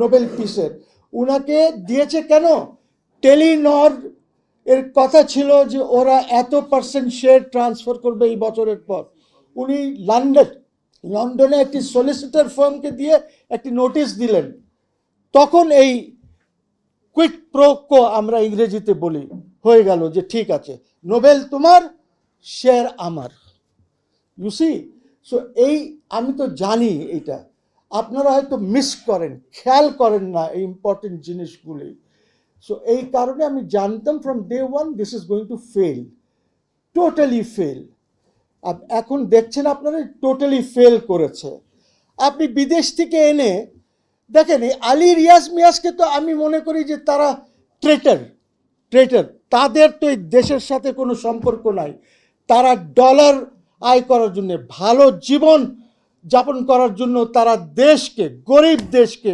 Nobel পিসের। উনাকে দিয়েছে কেন? টেলিনর এর কথা ছিল যে ওরা এত পার্সেন্ট শেয়ার ট্রান্সফার করবে এই বছরের পর। উনি লন্ডন লন্ডনে একটি সলিসিটার ফার্মকে দিয়ে একটি নোটিশ দিলেন। তখন এই কুইক প্রোকো আমরা ইংরেজিতে বলি, হয়ে গেল যে ঠিক আছে, নোবেল তোমার শেয়ার আমার। ইউ সি সো এই আমি তো জানি এটা। আপনারা হয়তো মিস করেন, খেয়াল করেন না এই ইম্পর্টেন্ট জিনিসগুলি। সো এই কারণে আমি জানতাম from day one this is going to fail totally fail এখন দেখছেন আপনারা টোটালি ফেল করেছে। আপনি বিদেশ থেকে এনে, দেখেন এই আলী রিয়াজ মিয়াজকে তো আমি মনে করি যে তারা ট্রেটার ট্রেটার তাদের তো এই দেশের সাথে কোনো সম্পর্ক নাই। তারা ডলার আয় করার জন্য ভালো জীবন যাপন করার জন্য তারা দেশকে গরিব দেশকে